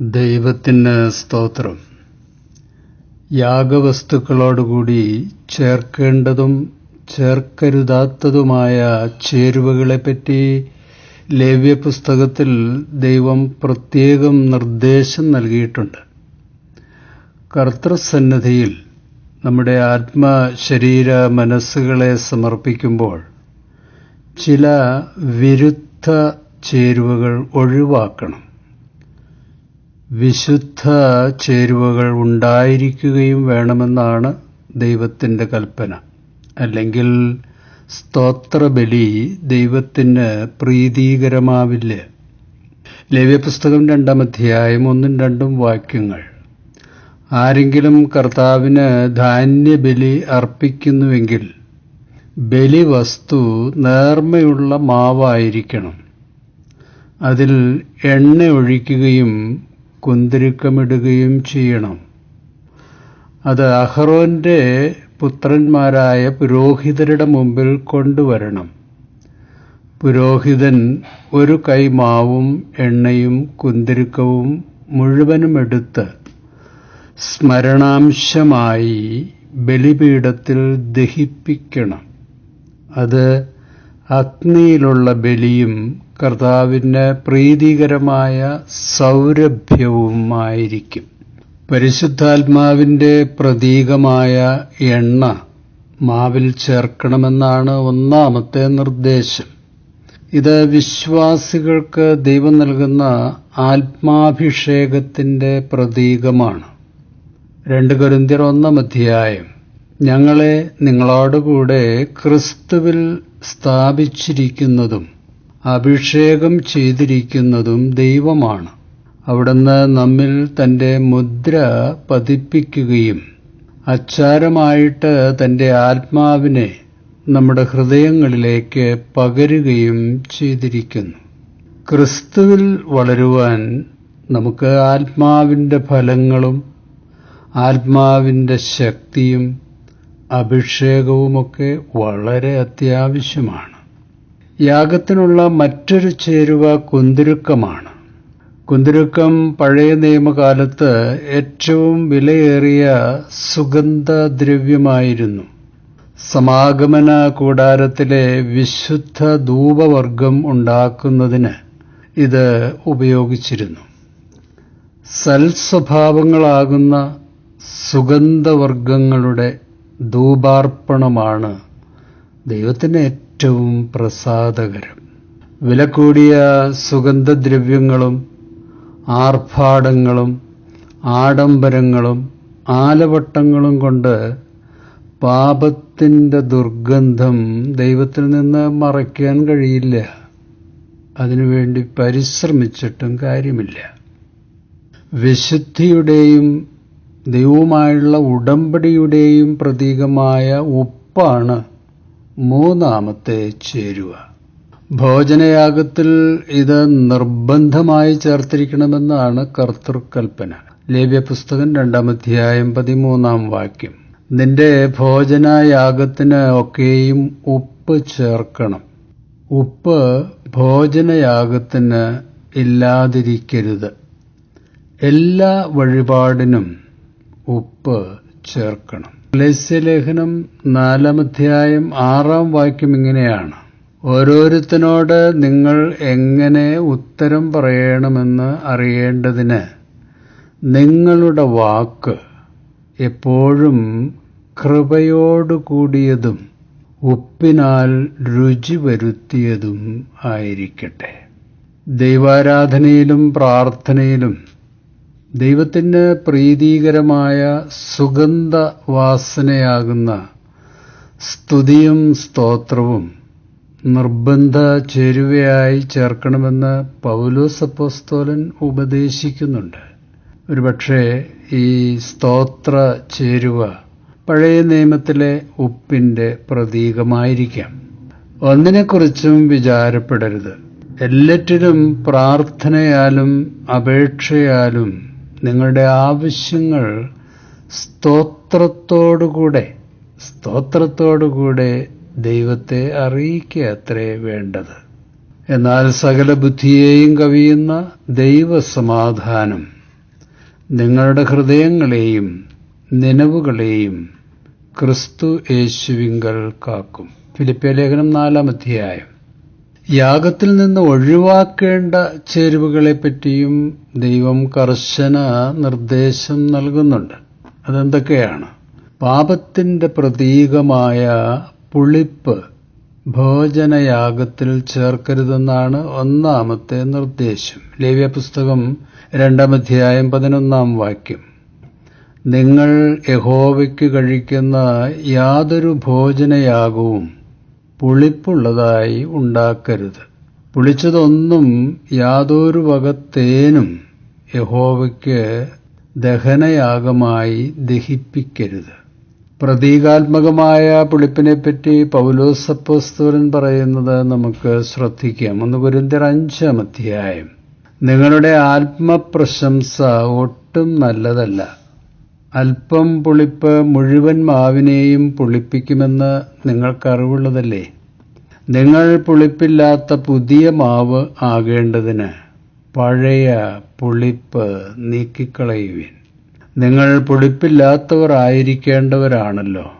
ദൈവത്തിന് സ്തോത്രം. യാഗവസ്തുക്കളോടുകൂടി ചേർക്കേണ്ടതും ചേർക്കരുതാത്തതുമായ ചേരുവകളെപ്പറ്റി ലേവ്യപുസ്തകത്തിൽ ദൈവം പ്രത്യേകം നിർദ്ദേശം നൽകിയിട്ടുണ്ട്. കർത്തൃസന്നിധിയിൽ നമ്മുടെ ആത്മ ശരീര മനസ്സുകളെ സമർപ്പിക്കുമ്പോൾ ചില വിരുദ്ധ ചേരുവകൾ ഒഴിവാക്കണം. വിശുദ്ധ ചേരുവകൾ ഉണ്ടായിരിക്കുകയും വേണമെന്നാണ് ദൈവത്തിന്റെ കൽപ്പന. അല്ലെങ്കിൽ സ്തോത്രബലി ദൈവത്തിന് പ്രീതികരമാവില്ല? ലവ്യപുസ്തകം രണ്ടാം അധ്യായം ഒന്നും രണ്ടും വാക്യങ്ങൾ. ആരെങ്കിലും കർത്താവിന് ധാന്യബലി അർപ്പിക്കുന്നുവെങ്കിൽ ബലിവസ്തു നേർമ്മയുള്ള മാവായിരിക്കണം. അതിൽ എണ്ണ ഒഴിക്കുകയും കുന്തിരുക്കമിടുകയും ചെയ്യണം. അത് അഹ്റോന്റെ പുത്രന്മാരായ പുരോഹിതരുടെ മുമ്പിൽ കൊണ്ടുവരണം. പുരോഹിതൻ ഒരു കൈമാവും എണ്ണയും കുന്തിരുക്കവും മുഴുവനും എടുത്ത് സ്മരണാംശമായി ബലിപീഠത്തിൽ ദഹിപ്പിക്കണം. അത് അഗ്നിയിലുള്ള ബലിയും കർത്താവിന് പ്രീതികരമായ സൗരഭ്യവുമായിരിക്കും. പരിശുദ്ധാത്മാവിന്റെ പ്രതീകമായ എണ്ണ മാവിൽ ചേർക്കണമെന്നാണ് ഒന്നാമത്തെ നിർദ്ദേശം. ഇത് വിശ്വാസികൾക്ക് ദൈവം നൽകുന്ന ആത്മാഭിഷേകത്തിന്റെ പ്രതീകമാണ്. രണ്ട് കരുന്തിർ ഒന്നാം അധ്യായം ഞങ്ങളെ നിങ്ങളോടുകൂടെ ക്രിസ്തുവിൽ സ്ഥാപിച്ചിരിക്കുന്നതും അഭിഷേകം ചെയ്തിരിക്കുന്നതും ദൈവമാണ്. അവിടുന്ന് നമ്മിൽ തന്റെ മുദ്ര പതിപ്പിക്കുകയും അച്ചാരമായിട്ട് തന്റെ ആത്മാവിനെ നമ്മുടെ ഹൃദയങ്ങളിലേക്ക് പകരുകയും ചെയ്തിരിക്കുന്നു. ക്രിസ്തുവിൽ വളരുവാൻ നമുക്ക് ആത്മാവിന്റെ ഫലങ്ങളും ആത്മാവിന്റെ ശക്തിയും അഭിഷേകവുമൊക്കെ വളരെ അത്യാവശ്യമാണ്. യാഗത്തിനുള്ള മറ്റൊരു ചേരുവ കുന്തിരുക്കമാണ്. കുന്തിരുക്കം പഴയ നിയമകാലത്ത് ഏറ്റവും വിലയേറിയ സുഗന്ധദ്രവ്യമായിരുന്നു. സമാഗമന കൂടാരത്തിലെ വിശുദ്ധ ധൂപവർഗം ഉണ്ടാക്കുന്നതിന് ഇത് ഉപയോഗിച്ചിരുന്നു. സൽസ്വഭാവങ്ങളാകുന്ന സുഗന്ധവർഗങ്ങളുടെ ധൂപാർപ്പണമാണ്. ദൈവത്തിന് ഏറ്റവും പ്രസാദകരം. വിലക്കൂടിയ സുഗന്ധദ്രവ്യങ്ങളും ആർഭാടങ്ങളും ആഡംബരങ്ങളും ആലവട്ടങ്ങളും കൊണ്ട് പാപത്തിന്റെ ദുർഗന്ധം ദൈവത്തിൽ നിന്ന് മറയ്ക്കാൻ കഴിയില്ല. അതിനുവേണ്ടി പരിശ്രമിച്ചിട്ടും കാര്യമില്ല. വിശുദ്ധിയുടെയും ദൈവവുമായുള്ള ഉടമ്പടിയുടെയും പ്രതീകമായ ഉപ്പാണ് മൂന്നാമത്തെ ചേരുവ. ഭോജനയാഗത്തിൽ ഇത് നിർബന്ധമായി ചേർത്തിരിക്കണമെന്നാണ് കർത്തൃകൽപ്പന. ലേവ്യ പുസ്തകം രണ്ടാം അധ്യായം പതിമൂന്നാം വാക്യം. നിന്റെ ഭോജനയാഗത്തിന് ഒക്കെയും ഉപ്പ് ചേർക്കണം. ഉപ്പ് ഭോജനയാഗത്തിന് ഇല്ലാതിരിക്കരുത്. എല്ലാ വഴിപാടിനും ഉപ്പ് ചേർക്കണം. ലസ്യലേഖനം നാലാമധ്യായം ആറാം വാക്യം ഇങ്ങനെയാണ്. ഓരോരുത്തനോട് നിങ്ങൾ എങ്ങനെ ഉത്തരം പറയണമെന്ന് അറിയേണ്ടതിന് നിങ്ങളുടെ വാക്ക് എപ്പോഴും കൃപയോടുകൂടിയതും ഉപ്പിനാൽ രുചി വരുത്തിയതും ആയിരിക്കട്ടെ. ദൈവാരാധനയിലും പ്രാർത്ഥനയിലും ദൈവത്തിന് പ്രീതികരമായ സുഗന്ധവാസനയാകുന്ന സ്തുതിയും സ്തോത്രവും നിർബന്ധ ചേരുവയായി ചേർക്കണമെന്ന് പൗലോസപ്പോസ്തോലൻ ഉപദേശിക്കുന്നുണ്ട്. ഒരുപക്ഷെ ഈ സ്തോത്ര ചേരുവ പഴയ നിയമത്തിലെ ഉപ്പിന്റെ പ്രതീകമായിരിക്കാം. ഒന്നിനെക്കുറിച്ചും വിചാരപ്പെടരുത്. എല്ലാറ്റിനും പ്രാർത്ഥനയാലും അപേക്ഷയാലും നിങ്ങളുടെ ആവശ്യങ്ങൾ സ്തോത്രത്തോടുകൂടെ സ്തോത്രത്തോടുകൂടെ ദൈവത്തെ അറിയിക്കുക അത്രേ വേണ്ടത്. എന്നാൽ സകല ബുദ്ധിയെയും കവിയുന്ന ദൈവസമാധാനം നിങ്ങളുടെ ഹൃദയങ്ങളെയും നിലവുകളെയും ക്രിസ്തു യേശുവിങ്കൽ കാക്കും. ഫിലിപ്പിയ ലേഖനം നാലാം അധ്യായം. യാഗത്തിൽ നിന്ന് ഒഴിവാക്കേണ്ട ചേരുവകളെ പറ്റിയും ദൈവം കർശന നിർദ്ദേശം നൽകുന്നുണ്ട്. അതെന്തൊക്കെയാണ്? പാപത്തിന്റെ പ്രതീകമായ പുളിപ്പ് ഭോജനയാഗത്തിൽ ചേർക്കരുതെന്നാണ് ഒന്നാമത്തെ നിർദ്ദേശം. ലേവ്യ പുസ്തകം രണ്ടാം അധ്യായം പതിനൊന്നാം വാക്യം. നിങ്ങൾ യഹോവയ്ക്ക് കഴിക്കുന്ന യാതൊരു ഭോജനയാഗവും പുളിപ്പുള്ളതായി ഉണ്ടാക്കരുത്. പുളിച്ചതൊന്നും യാതൊരു വകത്തേനും യഹോവയ്ക്ക് ദഹനയാഗമായി ദഹിപ്പിക്കരുത്. പ്രതീകാത്മകമായ പുളിപ്പിനെപ്പറ്റി പൗലോസപ്പോസ്തോലൻ പറയുന്നത് നമുക്ക് ശ്രദ്ധിക്കാം. ഒന്ന് കുരിന്തിർ അഞ്ചാം അധ്യായം. നിങ്ങളുടെ ആത്മപ്രശംസ ഒട്ടും നല്ലതല്ല. അല്പം പുളിപ്പ് മുഴുവൻ മാവിനെയും പുളിപ്പിക്കുമെന്ന് നിങ്ങൾക്കറിവുള്ളതല്ലേ? നിങ്ങൾ പുളിപ്പില്ലാത്ത പുതിയ മാവ് ആകേണ്ടതിന് പഴയ പുളിപ്പ് നീക്കിക്കളയുവിൻ. നിങ്ങൾ പുളിപ്പില്ലാത്തവർ ആയിരിക്കേണ്ടവരാണല്ലോ.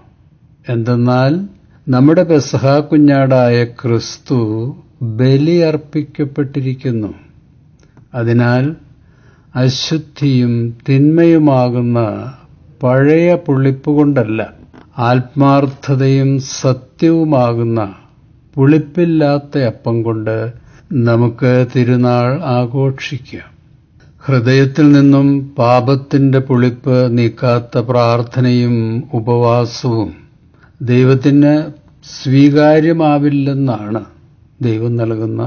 എന്തെന്നാൽ നമ്മുടെ പെസഹ കുഞ്ഞാടായ ക്രിസ്തു ബലിയർപ്പിക്കപ്പെട്ടിരിക്കുന്നു. അതിനാൽ അശുദ്ധിയും തിന്മയുമാകുന്ന പഴയ പുളിപ്പ് കൊണ്ടല്ല ആത്മാർത്ഥതയും സത്യവുമാകുന്ന പുളിപ്പില്ലാത്ത അപ്പം കൊണ്ട് നമുക്ക് തിരുനാൾ ആഘോഷിക്കാം. ഹൃദയത്തിൽ നിന്നും പാപത്തിന്റെ പുളിപ്പ് നീക്കാത്ത പ്രാർത്ഥനയും ഉപവാസവും ദൈവത്തിന് സ്വീകാര്യമാവില്ലെന്നാണ് ദൈവം നൽകുന്ന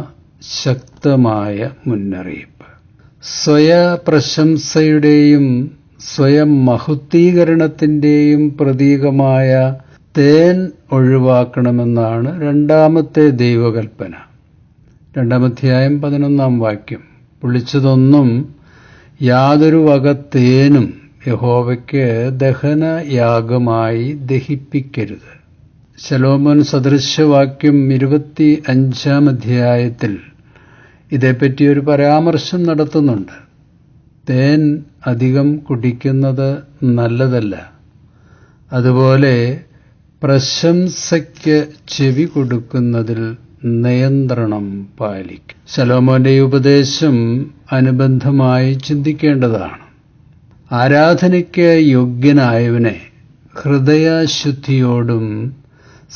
ശക്തമായ മുന്നറിയിപ്പ്. സ്വയപ്രശംസയുടെയും സ്വയം മഹുദ്ധീകരണത്തിന്റെയും പ്രതീകമായ തേൻ ഒഴിവാക്കണമെന്നാണ് രണ്ടാമത്തെ ദൈവകൽപ്പന. രണ്ടാമധ്യായം പതിനൊന്നാം വാക്യം. പുളിച്ചതൊന്നും യാതൊരു വക തേനും യഹോവയ്ക്ക് ദഹനയാഗമായി ദഹിപ്പിക്കരുത്. ശലോമോൻ സദൃശവാക്യം ഇരുപത്തി അഞ്ചാം അധ്യായത്തിൽ ഇതേപ്പറ്റി ഒരു പരാമർശം നടത്തുന്നുണ്ട്. തേൻ അധികം കുടിക്കുന്നത് നല്ലതല്ല. അതുപോലെ പ്രശംസയ്ക്ക് ചെവി കൊടുക്കുന്നതിൽ നിയന്ത്രണം പാലിക്കും. ശലോമോന്റെ ഉപദേശം അനുബന്ധമായി ചിന്തിക്കേണ്ടതാണ്. ആരാധനയ്ക്ക് യോഗ്യനായവനെ ഹൃദയശുദ്ധിയോടും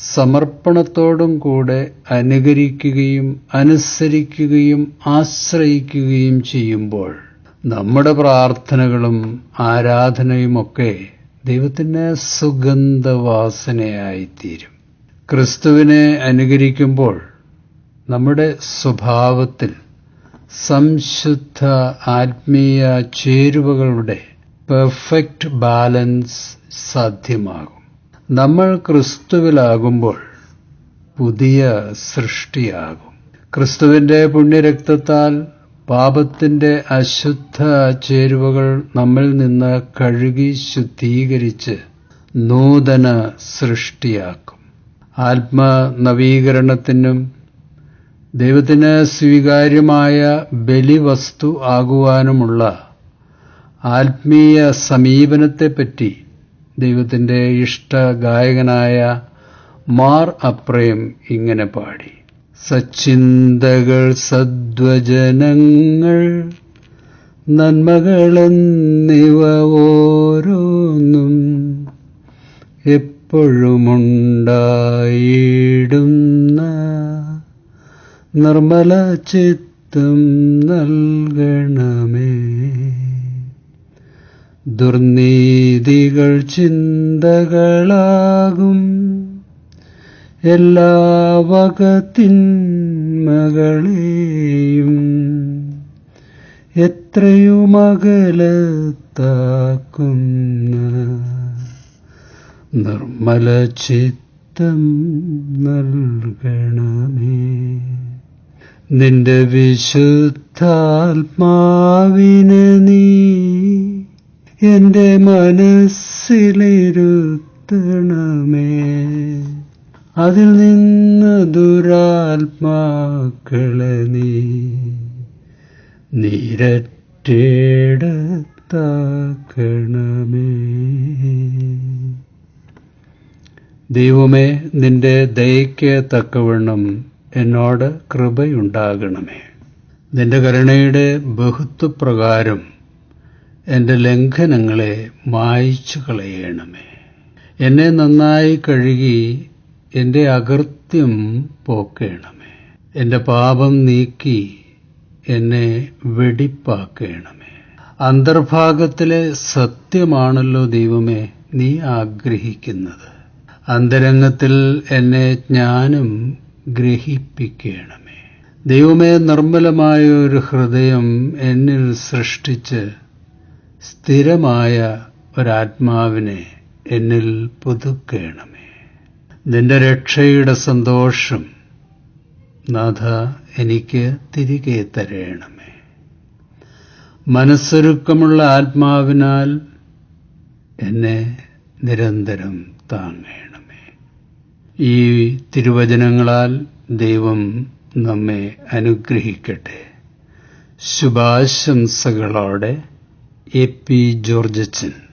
സമർപ്പണത്തോടും കൂടെ അനുകരിക്കുകയും അനുസരിക്കുകയും ആശ്രയിക്കുകയും ചെയ്യുമ്പോൾ നമ്മുടെ പ്രാർത്ഥനകളും ആരാധനയുമൊക്കെ ദൈവത്തിന് സുഗന്ധവാസനയായിത്തീരും. ക്രിസ്തുവിനെ അനുകരിക്കുമ്പോൾ നമ്മുടെ സ്വഭാവത്തിൽ സംശുദ്ധ ആത്മീയ ചേരുവകളുടെ പെർഫെക്റ്റ് ബാലൻസ് സാധ്യമാകും. നമ്മൾ ക്രിസ്തുവിലാകുമ്പോൾ പുതിയ സൃഷ്ടിയാകും. ക്രിസ്തുവിന്റെ പുണ്യരക്തത്താൽ പാപത്തിന്റെ അശുദ്ധ ചേരുവകൾ നമ്മിൽ നിന്ന് കഴുകി ശുദ്ധീകരിച്ച് നൂതന സൃഷ്ടിയാക്കും. ആത്മനവീകരണത്തിനും ദൈവത്തിന് സ്വീകാര്യമായ ബലിവസ്തു ആകുവാനുമുള്ള ആത്മീയ സമീപനത്തെപ്പറ്റി ദൈവത്തിന്റെ ഇഷ്ട ഗായകനായ മാർ അപ്രേം ഇങ്ങനെ പാടി. സച്ചിന്തകൾ സദ്വജനങ്ങൾ നന്മകളെന്നിവ ഓരോന്നും എപ്പോഴുമുണ്ടായിടുന്ന നിർമ്മല ചിത്തം നൽകണമേ. ദുർനീതികൾ ചിന്തകളാകും. എല്ലാ വകത്തിന്മകളെയും എത്രയുമകലത്താക്കുന്ന നിർമ്മല ചിത്തം നൽകണമേ. നിന്റെ വിശുദ്ധാത്മാവിന് നീ എന്റെ മനസ്സിലിരുത്തണമേ. അതിൽ നിന്ന് ദുരാത്മാക്കളെ നീ നീരറ്റേട പുറത്താക്കണമേ ദൈവമേ നിന്റെ ദയയ്ക്ക് തക്കവണ്ണം എന്നോട് കൃപയുണ്ടാകണമേ. നിന്റെ കരുണയുടെ ബഹുത്വപ്രകാരം എന്റെ ലംഘനങ്ങളെ മായ്ച്ചു കളയണമേ. എന്നെ നന്നായി കഴുകി എന്റെ അകൃത്യം പോക്കേണമേ. എന്റെ പാപം നീക്കി എന്നെ വെടിപ്പാക്കേണമേ. അന്തർഭാഗത്തിലെ സത്യമാണല്ലോ ദൈവമേ നീ ആഗ്രഹിക്കുന്നത്. അന്തരംഗത്തിൽ എന്നെ ജ്ഞാനം ഗ്രഹിപ്പിക്കണമേ. ദൈവമേ നിർമ്മലമായ ഒരു ഹൃദയം എന്നിൽ സൃഷ്ടിച്ച് സ്ഥിരമായ ഒരാത്മാവിനെ എന്നിൽ പുതുക്കേണമേ. നിന്റെ രക്ഷയുടെ സന്തോഷം നാഥ എനിക്ക് തിരികെ തരേണമേ. മനസ്സൊരുക്കമുള്ള ആത്മാവിനാൽ എന്നെ നിരന്തരം താങ്ങേണമേ. ഈ തിരുവചനങ്ങളാൽ ദൈവം നമ്മെ അനുഗ്രഹിക്കട്ടെ. ശുഭാശംസകളോടെ എ പി ജോർജച്ചൻ.